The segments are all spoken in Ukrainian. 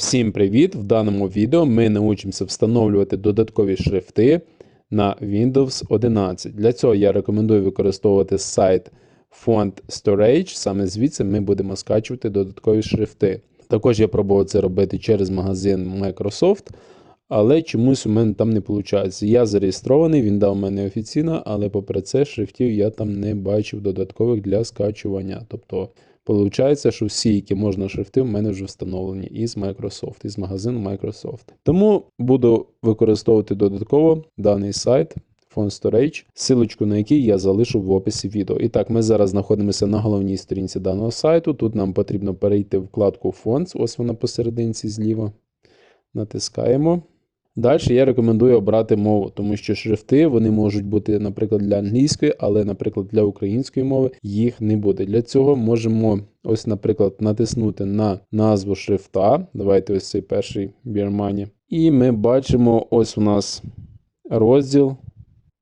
Всім привіт! В даному відео ми научимося встановлювати додаткові шрифти на Windows 11. Для цього я рекомендую використовувати сайт Font Storage. Саме звідси ми будемо скачувати додаткові шрифти. Також я пробував це робити через магазин Microsoft, але чомусь у мене там не виходить. Я зареєстрований, він дав мене офіційно, але попри це шрифтів я там не бачив додаткових для скачування. Тобто Получається, що всі, які можна шрифти, в мене вже встановлені із Microsoft, із магазину Microsoft. Тому буду використовувати додатково даний сайт Font Storage, силочку на який я залишу в описі відео. І так, ми зараз знаходимося на головній сторінці даного сайту. Тут нам потрібно перейти в вкладку Fonts, ось вона посерединці зліва. Натискаємо. Далі я рекомендую обрати мову, тому що шрифти вони можуть бути, наприклад, для англійської, але, наприклад, для української мови їх не буде. Для цього можемо, ось, наприклад, натиснути на назву шрифта. Давайте ось цей перший Бірмані. І ми бачимо, ось у нас розділ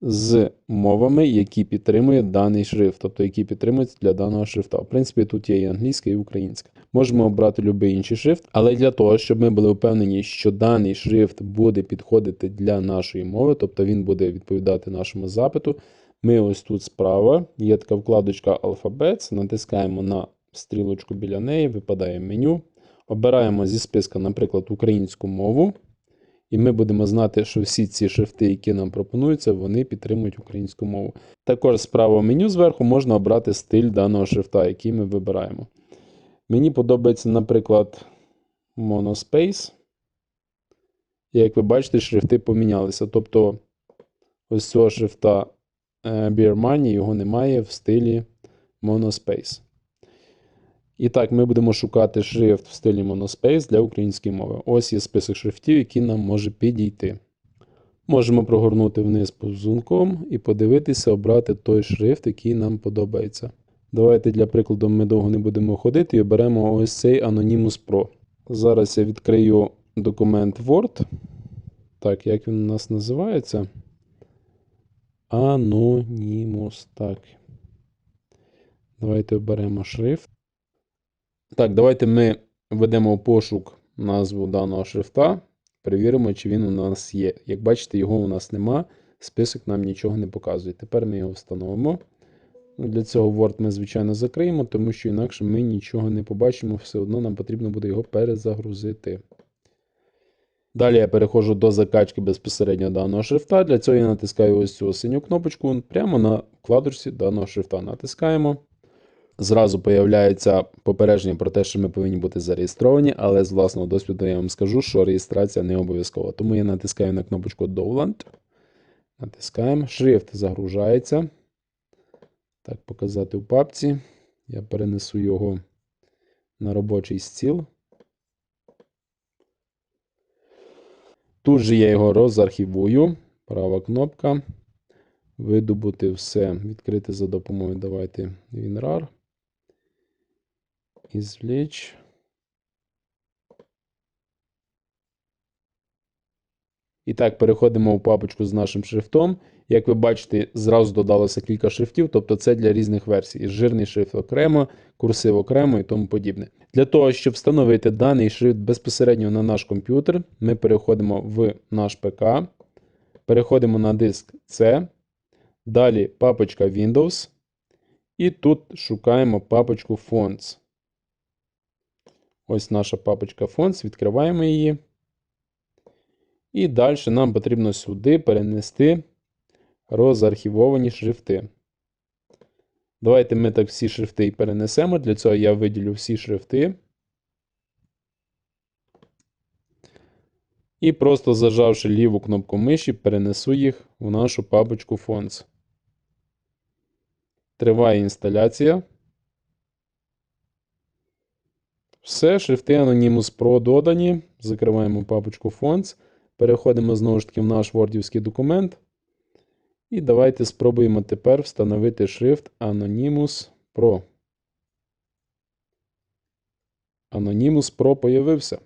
з мовами, які підтримує даний шрифт, тобто які підтримуються для даного шрифта. В принципі, тут є і англійська, і українська. Можемо обрати будь-який інший шрифт, але для того, щоб ми були впевнені, що даний шрифт буде підходити для нашої мови, тобто він буде відповідати нашому запиту. Ми ось тут справа є така вкладочка Alphabets, натискаємо на стрілочку біля неї, випадає меню. Обираємо зі списка, наприклад, українську мову. І ми будемо знати, що всі ці шрифти, які нам пропонуються, вони підтримують українську мову. Також з правого меню зверху можна обрати стиль даного шрифта, який ми вибираємо. Мені подобається, наприклад, Monospace. Як ви бачите, шрифти помінялися. Тобто, ось цього шрифта Beer Money його немає в стилі Monospace. І так, ми будемо шукати шрифт в стилі Monospace для української мови. Ось є список шрифтів, які нам може підійти. Можемо прогорнути вниз повзунком і подивитися, обрати той шрифт, який нам подобається. Давайте для прикладу ми довго не будемо ходити і оберемо ось цей Anonymous Pro. Зараз я відкрию документ Word. Так, як він у нас називається? Anonymous. Так. Давайте оберемо шрифт. Так, давайте ми введемо в пошук назву даного шрифта. Перевіримо, чи він у нас є. Як бачите, його у нас нема. Список нам нічого не показує. Тепер ми його встановимо. Ну, Для цього Word ми, звичайно, закриємо, тому що інакше ми нічого не побачимо, все одно нам потрібно буде його перезагрузити. Далі я переходжу до закачки безпосередньо даного шрифта. Для цього я натискаю ось цю синю кнопочку прямо на вкладочці даного шрифта. Натискаємо. Зразу появляється попередження про те, що ми повинні бути зареєстровані, але з власного досвіду я вам скажу, що реєстрація не обов'язкова. Тому я натискаю на кнопочку Download. Натискаємо. Шрифт загружається. Так, показати в папці. Я перенесу його на робочий стіл. Тут же я його розархівую. Права кнопка. Видобути все. Відкрити за допомогою. Давайте WinRAR. Ізвліч. І так, переходимо в папочку з нашим шрифтом. Як ви бачите, зразу додалося кілька шрифтів, тобто це для різних версій. Жирний шрифт окремо, курсив окремо і тому подібне. Для того, щоб встановити даний шрифт безпосередньо на наш комп'ютер, ми переходимо в наш ПК, переходимо на диск C, далі папочка Windows. І тут шукаємо папочку Fonts. Ось наша папочка Fonts, відкриваємо її. І далі нам потрібно сюди перенести розархівовані шрифти. Давайте ми так всі шрифти і перенесемо. Для цього я виділю всі шрифти. І просто зажавши ліву кнопку миші, перенесу їх в нашу папочку Fonts. Триває інсталяція. Все, шрифти Anonymous Pro додані. Закриваємо папочку Fonts. Переходимо знову ж таки в наш вордівський документ. І давайте спробуємо тепер встановити шрифт Anonymous Pro. Anonymous Pro появився.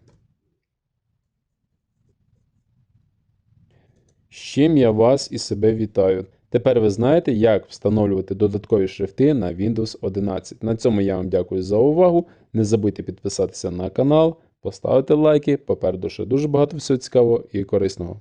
З чим я вас і себе вітаю. Тепер ви знаєте, як встановлювати додаткові шрифти на Windows 11. На цьому я вам дякую за увагу. Не забудьте підписатися на канал, поставити лайки. Попереду ще дуже багато всього цікавого і корисного.